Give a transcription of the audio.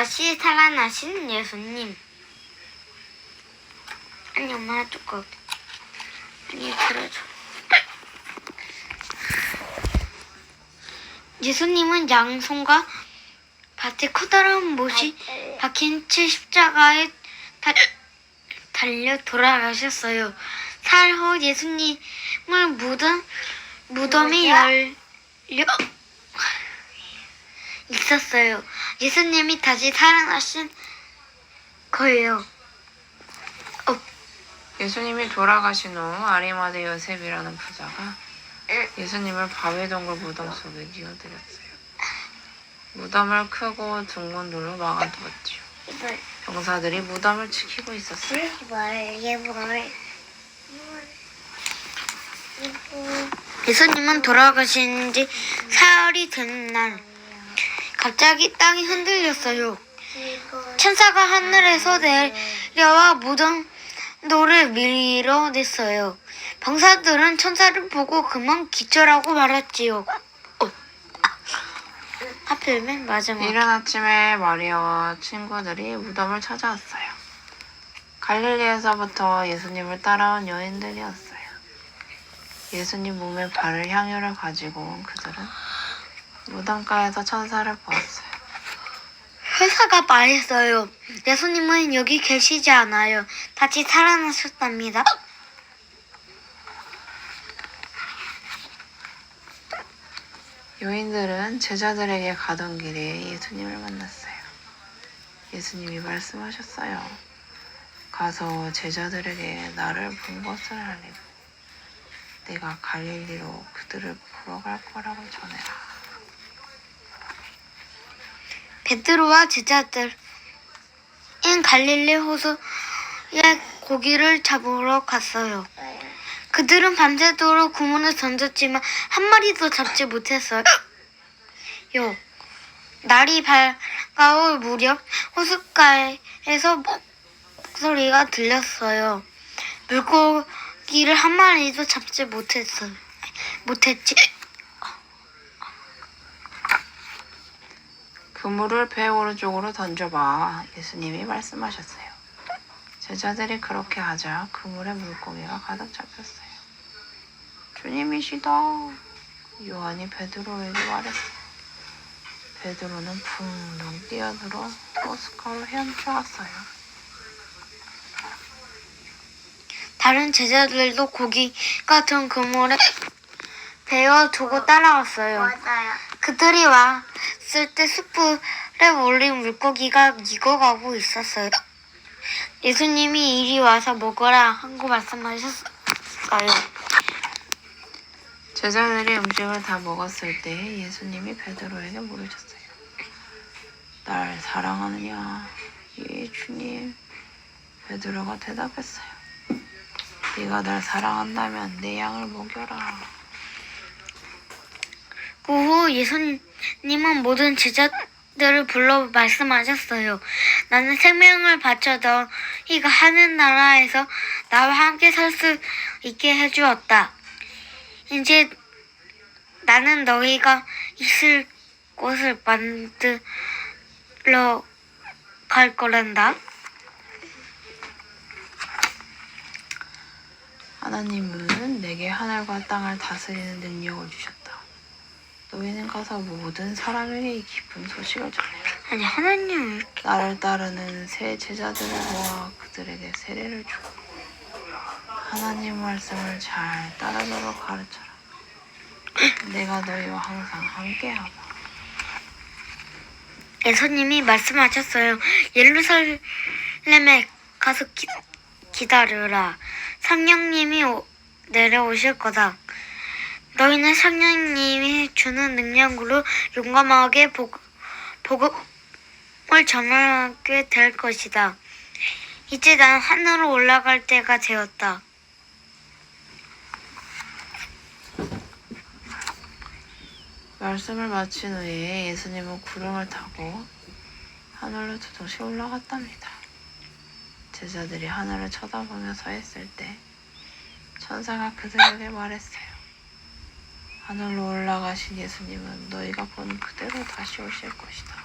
다시 살아나신 예수님. 아니 엄마 두꺼. 아니 들어줘. 예수님은 양손과 밭에 커다란 못이 박힌 채 십자가에 달, 달려 돌아가셨어요. 사흘 후 예수님을 묻은 무덤이 열려 있었어요. 예수님이 다시 살아나신 거예요. 예수님이 돌아가신 후 아리마대 요셉이라는 부자가 예수님을 바위 동굴 무덤 속에 뉘어드렸어요. 무덤을 크고 둥근 돌로 막아두었지요. 병사들이 무덤을 지키고 있었어요. 예수님은 돌아가신 지 사흘이 된 날 갑자기 땅이 흔들렸어요. 천사가 하늘에서 내려와 무덤 돌을 밀어냈어요. 병사들은 천사를 보고 그만 기절하고 말았지요. 어. 하필이면 마지막. 이른 아침에 마리아와 친구들이 무덤을 찾아왔어요. 갈릴리에서부터 예수님을 따라온 여인들이었어요. 예수님 몸에 바를 향유를 가지고 온 그들은 무덤가에서 천사를 보았어요. 회사가 말했어요. 예수님은 여기 계시지 않아요. 다시 살아나셨답니다. 여인들은 제자들에게 가던 길에 예수님을 만났어요. 예수님이 말씀하셨어요. 가서 제자들에게 나를 본 것을 알리고 내가 갈릴리로 그들을 보러 갈 거라고 전해라. 베드로와 제자들은 갈릴리 호수에 고기를 잡으러 갔어요. 그들은 밤새도록 구문을 던졌지만 한 마리도 잡지 못했어요. 요. 날이 밝아올 무렵 호숫가에서 목소리가 들렸어요. 물고기를 한 마리도 잡지 못했어요. 못했지. 그물을 배 오른쪽으로 던져봐. 예수님이 말씀하셨어요. 제자들이 그렇게 하자 그물에 물고기가 가득 잡혔어요. 주님이시다. 요한이 베드로에게 말했어요. 베드로는 붕덩 뛰어들어 호숫가로 헤엄쳐왔어요. 다른 제자들도 고기가 든 그물에 베어 두고 따라왔어요. 맞아요. 그들이 왔을 때 숯불에 올린 물고기가 익어가고 있었어요. 예수님이 이리 와서 먹어라 하고 말씀하셨어요. 제자들이 음식을 다 먹었을 때 예수님이 베드로에게 물으셨어요. 날 사랑하느냐? 예, 주님. 베드로가 대답했어요. 네가 날 사랑한다면 내 양을 먹여라. 그후 예수님은 모든 제자들을 불러 말씀하셨어요. 나는 생명을 바쳐 너희가 하는 나라에서 나와 함께 살 수 있게 해주었다. 이제 나는 너희가 있을 곳을 만들러 갈 거란다. 하나님은 내게 하늘과 땅을 다스리는 능력을 주셨다. 너희는 가서 모든 사람에게 이 기쁜 소식을 전해라. 아니 하나님 나를 따르는 새 제자들을 모아 그들에게 세례를 줘. 하나님 말씀을 잘 따르도록 가르쳐라. 내가 너희와 항상 함께하마. 예수님이 말씀하셨어요. 예루살렘에 가서 기, 기다려라. 성령님이 오- 내려오실 거다. 너희는 성령님이 주는 능력으로 용감하게 복, 복음을 전하게 될 것이다. 이제 난 하늘로 올라갈 때가 되었다. 말씀을 마친 후에 예수님은 구름을 타고 하늘로 두둥실 올라갔답니다. 제자들이 하늘을 쳐다보며 서 있을 때 천사가 그들에게 말했어요. 하늘로 올라가신 예수님은 너희가 본 그대로 다시 오실 것이다.